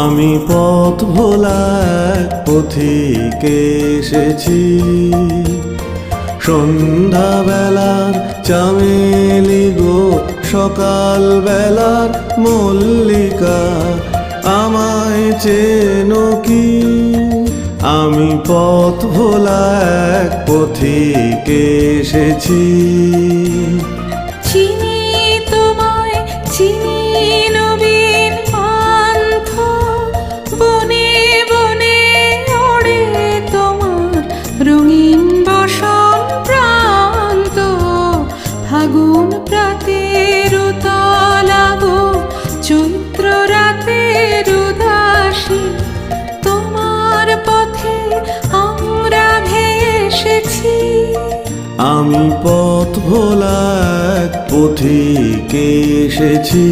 আমি পথ ভোলা এক পথিকে এসেছি। সন্ধ্যাবেলার চামেলি গো সকাল বেলার মল্লিকা, আমায় চেনো কি? আমি পথ ভোলা এক পথিকে এসেছি। বসন প্রান্ত ফাগুন প্রাতের চৈত্র রাতের তোমার পথে আমরা ভেসেছি। আমি পথ ভোলা পথিকে এসেছি?